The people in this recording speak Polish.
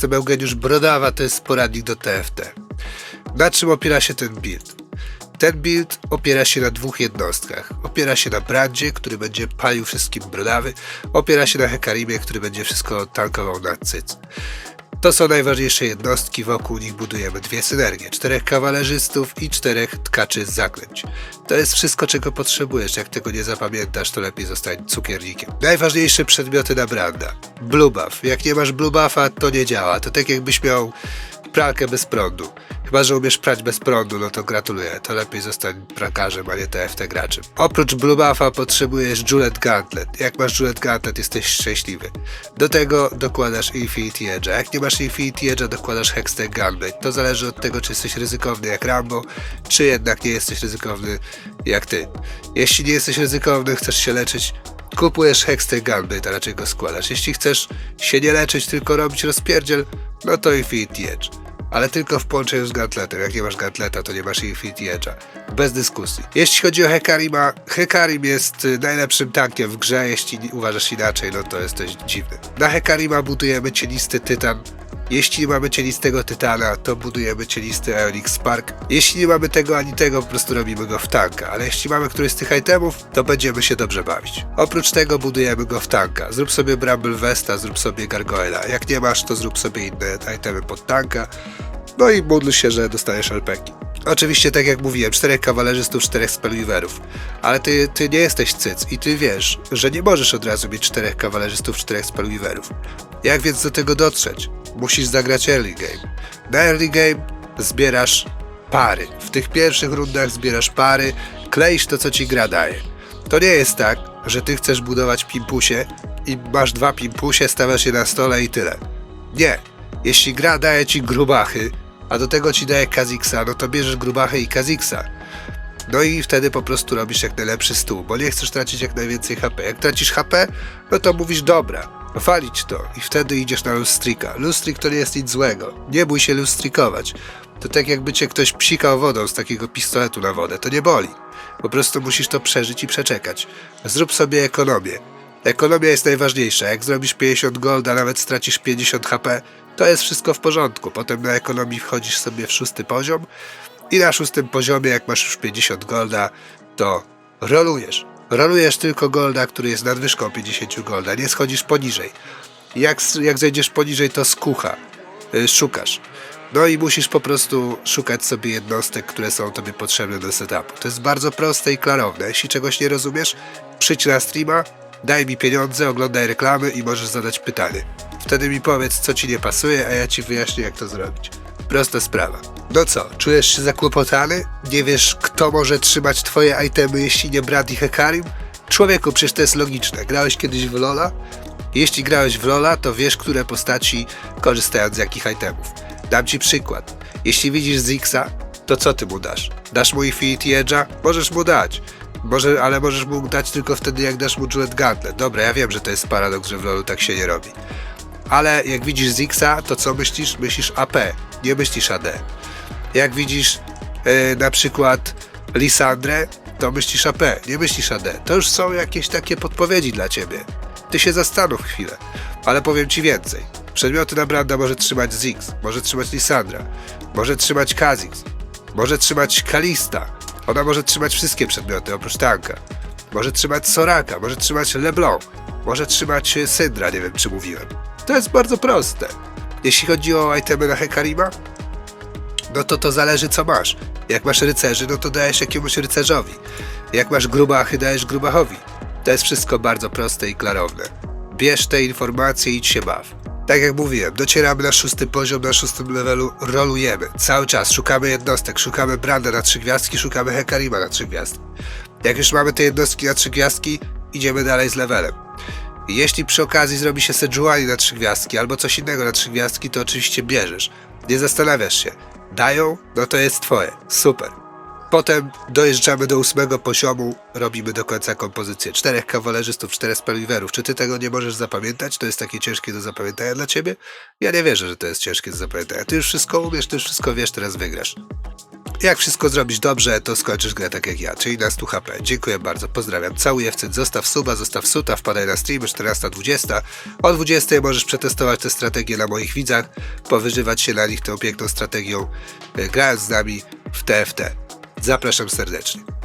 jestem Eugeniusz Brodawa, to jest poradnik do TFT. Na czym opiera się ten build? Ten build opiera się na dwóch jednostkach. Opiera się na Brandzie, który będzie palił wszystkim brodawy, opiera się na Hekarimie, który będzie wszystko tankował na cyc. To są najważniejsze jednostki, wokół nich budujemy dwie synergie, czterech kawalerzystów i czterech tkaczy z zaklęć. To jest wszystko, czego potrzebujesz, jak tego nie zapamiętasz, to lepiej zostań cukiernikiem. Najważniejsze przedmioty na branda. Blue buff. Jak nie masz blue buffa, to nie działa, to tak jakbyś miał pralkę bez prądu. Chyba, że umiesz prać bez prądu, no to gratuluję. To lepiej zostań prakarzem, a nie TFT graczem. Oprócz Blue Buffa potrzebujesz Julet Gauntlet. Jak masz Julet Gauntlet, jesteś szczęśliwy. Do tego dokładasz Infinity Edge'a. Jak nie masz Infinity Edge'a, dokładasz Hextech Gunblade. To zależy od tego, czy jesteś ryzykowny jak Rambo, czy jednak nie jesteś ryzykowny jak ty. Jeśli nie jesteś ryzykowny, chcesz się leczyć, kupujesz Hextech Gunblade, a raczej go składasz. Jeśli chcesz się nie leczyć, tylko robić rozpierdziel, no to Infinity Edge ale tylko w połączeniu z Gantletem. Jak nie masz Gantleta, to nie masz Infinity Edge'a. Bez dyskusji. Jeśli chodzi o Hekarima, Hekarim jest y, najlepszym tankiem w grze. Jeśli uważasz inaczej, no to jesteś dziwny. Na Hekarima budujemy cienisty tytan. Jeśli nie mamy cielistego tytana, to budujemy cielisty Aeonix Spark. Jeśli nie mamy tego ani tego, po prostu robimy go w tanka, ale jeśli mamy któryś z tych itemów, to będziemy się dobrze bawić. Oprócz tego budujemy go w tanka. Zrób sobie Bramble Vesta, zrób sobie Gargoyla. Jak nie masz, to zrób sobie inne itemy pod tanka. No i módl się, że dostaniesz LPki. Oczywiście, tak jak mówiłem, czterech kawalerzystów, czterech spellweaverów. Ale ty, ty nie jesteś cyc i ty wiesz, że nie możesz od razu mieć czterech kawalerzystów, czterech spellweaverów. Jak więc do tego dotrzeć? Musisz zagrać early game. Na early game zbierasz pary. W tych pierwszych rundach zbierasz pary, kleisz to, co ci gra daje. To nie jest tak, że ty chcesz budować pimpusie i masz dwa pimpusie, stawiasz je na stole i tyle. Nie. Jeśli gra daje ci grubachy, a do tego ci daje Kaziksa, no to bierzesz grubachy i Kaziksa. No i wtedy po prostu robisz jak najlepszy stół, bo nie chcesz tracić jak najwięcej HP. Jak tracisz HP, no to mówisz dobra, walić to i wtedy idziesz na lustrika. Lustrik to nie jest nic złego. Nie bój się lustrikować. To tak jakby cię ktoś psikał wodą z takiego pistoletu na wodę. To nie boli. Po prostu musisz to przeżyć i przeczekać. Zrób sobie ekonomię. Ekonomia jest najważniejsza. Jak zrobisz 50 golda, nawet stracisz 50 HP, to jest wszystko w porządku. Potem na ekonomii wchodzisz sobie w szósty poziom i na szóstym poziomie, jak masz już 50 golda, to rolujesz. Rolujesz tylko golda, który jest nadwyżką 50 golda, nie schodzisz poniżej. Jak, jak zejdziesz poniżej, to skucha. Y, szukasz. No i musisz po prostu szukać sobie jednostek, które są tobie potrzebne do setupu. To jest bardzo proste i klarowne. Jeśli czegoś nie rozumiesz, przyjdź na streama, daj mi pieniądze, oglądaj reklamy i możesz zadać pytanie. Wtedy mi powiedz, co ci nie pasuje, a ja ci wyjaśnię, jak to zrobić. Prosta sprawa. No co, czujesz się zakłopotany? Nie wiesz, kto może trzymać twoje itemy, jeśli nie Brad i Hekarim? Człowieku, przecież to jest logiczne. Grałeś kiedyś w Lola? Jeśli grałeś w Lola, to wiesz, które postaci korzystają z jakich itemów. Dam ci przykład. Jeśli widzisz Zixa, to co ty mu dasz? Dasz mu Infinity Edge'a? Możesz mu dać. Może, ale możesz mu dać tylko wtedy, jak dasz mu Julet Gauntlet. Dobra, ja wiem, że to jest paradoks, że w LoLu tak się nie robi. Ale jak widzisz Zixa, to co myślisz? Myślisz AP, nie myślisz AD. Jak widzisz e, na przykład Lisandrę, to myślisz AP, nie myślisz AD. To już są jakieś takie podpowiedzi dla ciebie. Ty się zastanów chwilę, ale powiem ci więcej. Przedmioty na Branda może trzymać Ziggs, może trzymać Lisandra, może trzymać Kha'Zix, może trzymać Kalista. Ona może trzymać wszystkie przedmioty oprócz tanka. Może trzymać Soraka, może trzymać LeBlanc, może trzymać Syndra, nie wiem czy mówiłem. To jest bardzo proste. Jeśli chodzi o itemy na Hekarima, no to to zależy co masz. Jak masz rycerzy, no to dajesz jakiemuś rycerzowi. Jak masz grubachy, dajesz grubachowi. To jest wszystko bardzo proste i klarowne. Bierz te informacje i idź się baw. Tak jak mówiłem, docieramy na szósty poziom, na szóstym levelu rolujemy. Cały czas szukamy jednostek, szukamy Branda na trzy gwiazdki, szukamy Hekarima na trzy gwiazdki. Jak już mamy te jednostki na trzy gwiazdki, idziemy dalej z levelem. Jeśli przy okazji zrobi się Sejuani na trzy gwiazdki albo coś innego na trzy gwiazdki, to oczywiście bierzesz. Nie zastanawiasz się. Dają? No to jest twoje. Super. Potem dojeżdżamy do ósmego poziomu, robimy do końca kompozycję. Czterech kawalerzystów, czterech spellweaverów. Czy ty tego nie możesz zapamiętać? To jest takie ciężkie do zapamiętania dla ciebie? Ja nie wierzę, że to jest ciężkie do zapamiętania. Ty już wszystko umiesz, ty już wszystko wiesz, teraz wygrasz. Jak wszystko zrobisz dobrze, to skończysz grę tak jak ja, czyli na 100 HP. Dziękuję bardzo, pozdrawiam. Całuję wcyd, zostaw suba, zostaw suta, wpadaj na streamy 14.20. O 20 możesz przetestować tę strategię na moich widzach, powyżywać się na nich tą piękną strategią, e, grając z nami w TFT. Zapraszam serdecznie.